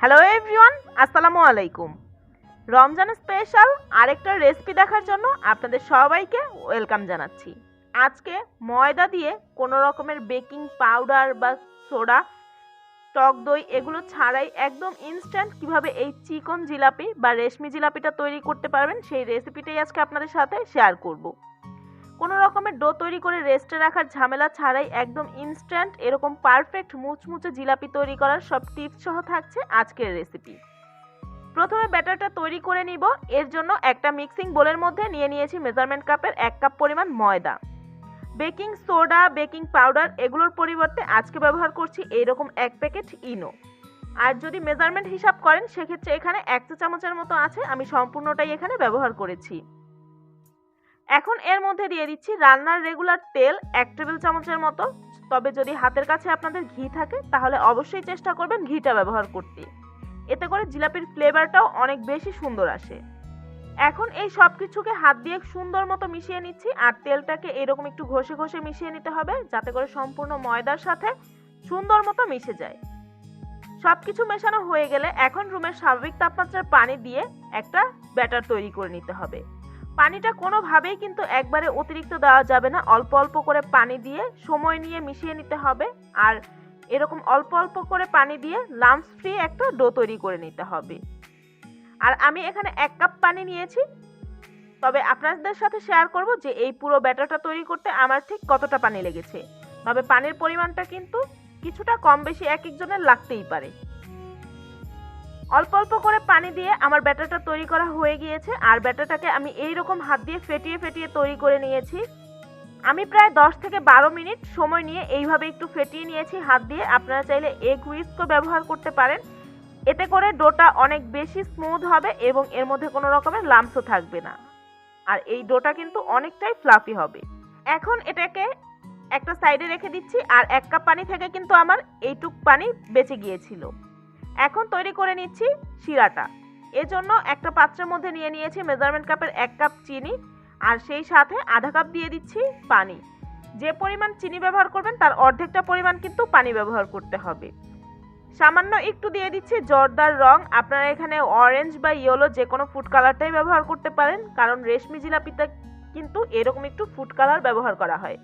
Hello everyone আসসালামু আলাইকুম Ramzan special আরেকটা রেসিপি দেখার জন্য আপনাদের সবাইকে ওয়েলকাম জানাচ্ছি। আজকে ময়দা দিয়ে কোনো রকমের বেকিং পাউডার বা সোডা টক দই এগুলো ছাড়াই একদম ইনস্ট্যান্ট কীভাবে এই চিকন জিলাপি বা রেশমি জিলাপিটা তৈরি করতে পারবেন সেই রেসিপিটাই আজকে আপনাদের সাথে শেয়ার করব। কোনো রকমের ডো তৈরি করে রেস্টে রাখার ঝামেলা ছাড়াই একদম ইনস্ট্যান্ট এরকম পারফেক্ট মুচমুচে জিলাপি তৈরি করার সব টিপস সহ থাকছে আজকের রেসিপি প্রথমে ব্যাটারটা তৈরি করে নিব। এর জন্য একটা মিক্সিং বোলের মধ্যে নিয়ে নিয়েছি মেজারমেন্ট কাপের এক কাপ পরিমাণ ময়দা। বেকিং সোডা বেকিং পাউডার এগুলোর পরিবর্তে আজকে ব্যবহার করছি এইরকম এক প্যাকেট ইনো আর যদি মেজারমেন্ট হিসাব করেন, সেক্ষেত্রে এখানে এক চা চামচের মতো আছে। আমি সম্পূর্ণটাই এখানে ব্যবহার করেছি। এখন এর মধ্যে দিয়ে দিচ্ছি রান্নার রেগুলার তেল এক টেবিল চামচের মতো। তবে যদি হাতের কাছে আপনাদের ঘি থাকে, তাহলে অবশ্যই চেষ্টা করবেন ঘিটা ব্যবহার করতে। এতে করে জিলাপির ফ্লেভারটাও অনেক বেশি সুন্দর আসে। এখন এই সব কিছুকে হাত দিয়ে সুন্দর মতো মিশিয়ে নিচ্ছি, আর তেলটাকে এরকম একটু ঘষে ঘষে মিশিয়ে নিতে হবে, যাতে করে সম্পূর্ণ ময়দার সাথে সুন্দর মতো মিশে যায়। সব কিছু মেশানো হয়ে গেলে এখন রুমের স্বাভাবিক তাপমাত্রার পানি দিয়ে একটা ব্যাটার তৈরি করে নিতে হবে। পানিটা কোনোভাবেই কিন্তু একবারে অতিরিক্ত দেওয়া যাবে না। অল্প অল্প করে পানি দিয়ে সময় নিয়ে মিশিয়ে নিতে হবে। আর এরকম অল্প অল্প করে পানি দিয়ে লামস ফ্রি একটা ডো তৈরি করে নিতে হবে। আর আমি এখানে এক কাপ পানি নিয়েছি। তবে আপনাদের সাথে শেয়ার করব যে এই পুরো ব্যাটারটা তৈরি করতে আমার ঠিক কতটা পানি লেগেছে। তবে পানির পরিমাণটা কিন্তু কিছুটা কম বেশি এক একজনের লাগতেই পারে। অল্প অল্প করে পানি দিয়ে আমার ব্যাটারটা তৈরি করা হয়ে গিয়েছে, আর ব্যাটারটাকে আমি এই রকম হাত দিয়ে ফেটিয়ে ফেটিয়ে তৈরি করে নিয়েছি। আমি প্রায় দশ থেকে বারো মিনিট সময় নিয়ে এইভাবে একটু ফেটিয়ে নিয়েছি হাত দিয়ে। আপনারা চাইলে এগ হুইস্কও ব্যবহার করতে পারেন। এতে করে ডোটা অনেক বেশি স্মুথ হবে এবং এর মধ্যে কোনো রকমের লামসও থাকবে না। আর এই ডোটা কিন্তু অনেকটাই ফ্লাফি হবে। এখন এটাকে একটা সাইডে রেখে দিচ্ছি, আর এক কাপ পানি থেকে কিন্তু আমার এইটুক পানি বেঁচে গিয়েছিল। এখন তৈরি করে নিচ্ছি শিরাটা। এজন্য একটা পাত্রের মধ্যে নিয়ে নিয়েছি মেজারমেন্ট কাপের এক কাপ চিনি আর সেই সাথে আধা কাপ দিয়ে দিচ্ছি পানি। যে পরিমাণ চিনি ব্যবহার করবেন তার অর্ধেকটা পরিমাণ কিন্তু পানি ব্যবহার করতে হবে। সামান্য একটু দিয়ে দিচ্ছি জর্দার রং। আপনারা এখানে অরেঞ্জ বা ইয়েলো যে কোনো ফুড কালারটাই ব্যবহার করতে পারেন, কারণ রেশমি জিলাপিটা কিন্তু এরকম একটু ফুড কালার ব্যবহার করা হয়।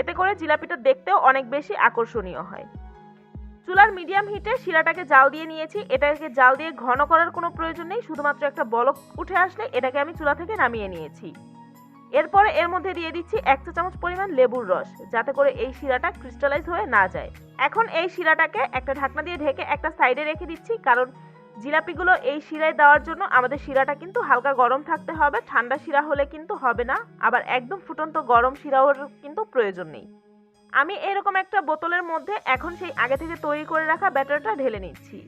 এতে করে জিলাপিটা দেখতেও অনেক বেশি আকর্ষণীয় হয়। চুলার মিডিয়াম হিটে শিরাটাকে জাল দিয়ে নিয়েছি। এটাকে জাল দিয়ে ঘন করার কোনো প্রয়োজন নেই, শুধুমাত্র একটা বলক উঠে আসলে এটাকে আমি চুলা থেকে নামিয়ে নিয়েছি। এরপরে এর মধ্যে দিয়ে দিচ্ছি এক চা চামচ পরিমাণ লেবুর রস, যাতে করে এই শিরাটা ক্রিস্টালাইজ হয়ে না যায়। এখন এই শিরাটাকে একটা ঢাকনা দিয়ে ঢেকে একটা সাইডে রেখে দিচ্ছি, কারণ জিলাপিগুলো এই শিরায় দেওয়ার জন্য আমাদের শিরাটা কিন্তু হালকা গরম থাকতে হবে। ঠান্ডা শিরা হলে কিন্তু হবে না, আবার একদম ফুটন্ত গরম শিরাও কিন্তু প্রয়োজন নেই। আমি এরকম একটা বোতলের মধ্যে এখন সেই আগে থেকে তৈরি করে রাখা ব্যাটারটা ঢেলে নিচ্ছি।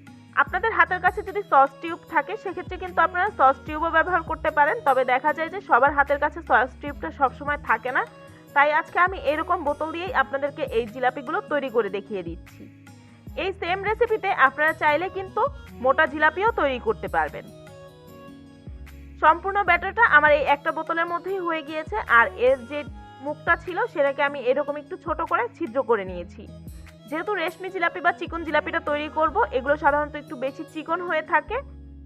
আপনাদের হাতের কাছে যদি সস টিউব থাকে, সেক্ষেত্রে কিন্তু আপনারা সস টিউবও ব্যবহার করতে পারেন। তবে দেখা যায় যে সবার হাতের কাছে সস টিউবটা সবসময় থাকে না। তাই আজকে আমি এরকম বোতল দিয়েই আপনাদেরকে এই জিলাপিগুলো তৈরি করে দেখিয়ে দিচ্ছি। এই সেম রেসিপিতে আপনারা চাইলে কিন্তু মোটা জিলাপিও তৈরি করতে পারবেন। সম্পূর্ণ ব্যাটারটা আমার এই একটা বোতলের মধ্যেই হয়ে গিয়েছে। আর এর যে মুখটা ছিল সেটাকে আমি এরকম একটু ছোট করে ছিদ্র করে নিয়েছি। যেহেতু রেশমি জিলাপি বা চিকন জিলাপিটা তৈরি করব, এগুলো সাধারণত একটু বেশি চিকন হয়ে থাকে,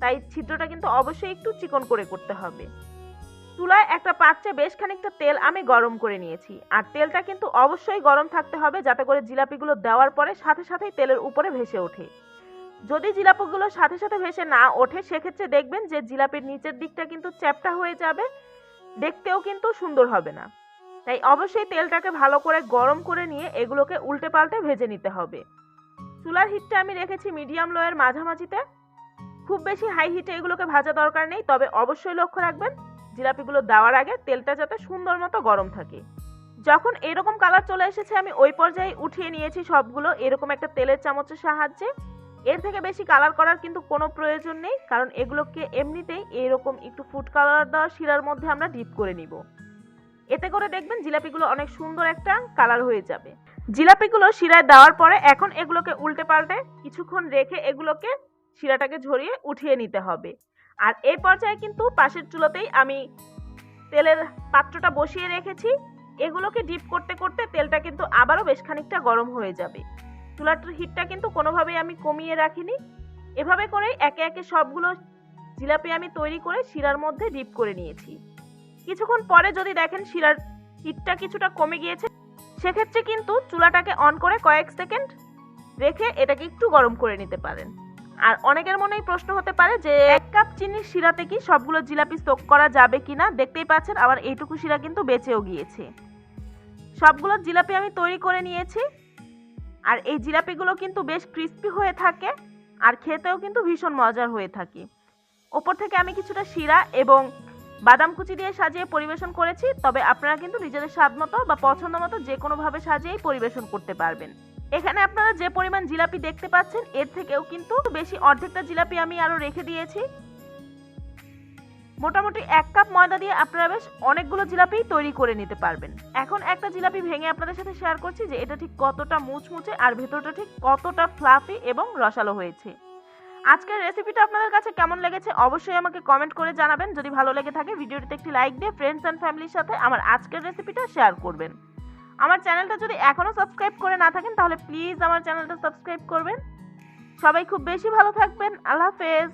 তাই ছিদ্রটা কিন্তু অবশ্যই একটু চিকন করে করতে হবে। চুলায় একটা পাত্রে বেশ খানিকটা তেল আমি গরম করে নিয়েছি, আর তেলটা কিন্তু অবশ্যই গরম থাকতে হবে যাতে করে জিলাপিগুলো দেওয়ার পরে সাথে সাথেই তেলের উপরে ভেসে ওঠে। যদি জিলাপিগুলো সাথে সাথে ভেসে না ওঠে, সেক্ষেত্রে দেখবেন যে জিলাপির নিচের দিকটা কিন্তু চ্যাপটা হয়ে যাবে, দেখতেও কিন্তু সুন্দর হবে না। তাই অবশ্যই তেলটাকে ভালো করে গরম করে নিয়ে এগুলোকে উল্টে পাল্টে ভেজে নিতে হবে। চুলার হিটটা আমি রেখেছি মিডিয়াম লোয়ের মাঝামাঝিতে। খুব বেশি হাই হিটে এগুলোকে ভাজা দরকার নেই, তবে অবশ্যই লক্ষ্য রাখবেন, জিলাপিগুলো দেওয়ার আগে তেলটা যাতে সুন্দর মতো গরম থাকে। যখন এরকম কালার চলে এসেছে, আমি ওই পর্যায়ে উঠিয়ে নিয়েছি সবগুলো, এরকম একটা তেলের চামচের সাহায্যে। এর থেকে বেশি কালার করার কিন্তু কোনো প্রয়োজন নেই, কারণ এগুলোকে এমনিতেই এরকম একটু ফুড কালার দেওয়া শিরার মধ্যে আমরা ডিপ করে নিব। এতে করে দেখবেন জিলাপিগুলো অনেক সুন্দর একটা কালার হয়ে যাবে। জিলাপিগুলো শিরায় দেওয়ার পরে এখন এগুলোকে উল্টে পাল্টে কিছুক্ষণ রেখে এগুলোকে শিরাটাকে ঝরিয়ে উঠিয়ে নিতে হবে। আর এই পর্যায়ে কিন্তু পাশের চুলোতেই আমি তেলের পাত্রটা বসিয়ে রেখেছি। এগুলোকে ডিপ করতে করতে তেলটা কিন্তু আবারও বেশ খানিকটা গরম হয়ে যাবে। চুলাটার হিটটা কিন্তু কোনোভাবেই আমি কমিয়ে রাখিনি। এভাবে করেই একে একে সবগুলো জিলাপি আমি তৈরি করে শিরার মধ্যে ডিপ করে নিয়েছি। কিছুক্ষণ পরে যদি দেখেন শিরার হিটটা কিছুটা কমে গিয়েছে, সেক্ষেত্রে কিন্তু চুলাটাকে অন করে কয়েক সেকেন্ড রেখে এটাকে একটু গরম করে নিতে পারেন। আর অনেকের মনেই প্রশ্ন হতে পারে যে, এক কাপ চিনির শিরাতে কি সবগুলো জিলাপি স্টোক করা যাবে কি না দেখতেই পাচ্ছেন আবার এইটুকু শিরা কিন্তু বেঁচেও গিয়েছে। সবগুলো জিলাপি আমি তৈরি করে নিয়েছি। আর এই জিলাপিগুলো কিন্তু বেশ ক্রিস্পি হয়ে থাকে আর খেতেও কিন্তু ভীষণ মজার হয়ে থাকে। ওপর থেকে আমি কিছুটা শিরা এবং বাদাম কুচি দিয়ে সাজিয়ে পরিবেশন করেছি, তবে আপনারা কিন্তু নিজেদের স্বাদ মতো বা পছন্দ মতো যে কোনোভাবে সাজিয়েই পরিবেশন করতে পারবেন। এখানে আপনারা যে পরিমাণ জিলাপি দেখতে পাচ্ছেন, এর থেকেও কিন্তু বেশি অর্ধেকটা জিলাপি আমি আরও রেখে দিয়েছি। মোটামুটি এক কাপ ময়দা দিয়ে আপনারা বেশ অনেকগুলো জিলাপি তৈরি করে নিতে পারবেন। এখন একটা জিলাপি ভেঙে আপনাদের সাথে শেয়ার করছি যে এটা ঠিক কতটা মুচমুচে আর ভেতরটা ঠিক কতটা ফ্লাফি এবং রসালো হয়েছে। আজকের রেসিপিটা আপনাদের কাছে কেমন লেগেছে অবশ্যই আমাকে কমেন্ট করে জানাবেন। যদি ভালো লেগে থাকে, ভিডিওটিতে একটি লাইক দিয়ে ফ্রেন্ডস অ্যান্ড ফ্যামিলির সাথে আমার আজকের রেসিপিটা শেয়ার করবেন। আমার চ্যানেলটা যদি এখনও সাবস্ক্রাইব করে না থাকেন, তাহলে প্লিজ আমার চ্যানেলটা সাবস্ক্রাইব করবেন। সবাই খুব বেশি ভালো থাকবেন। আল্লাহ হাফেজ।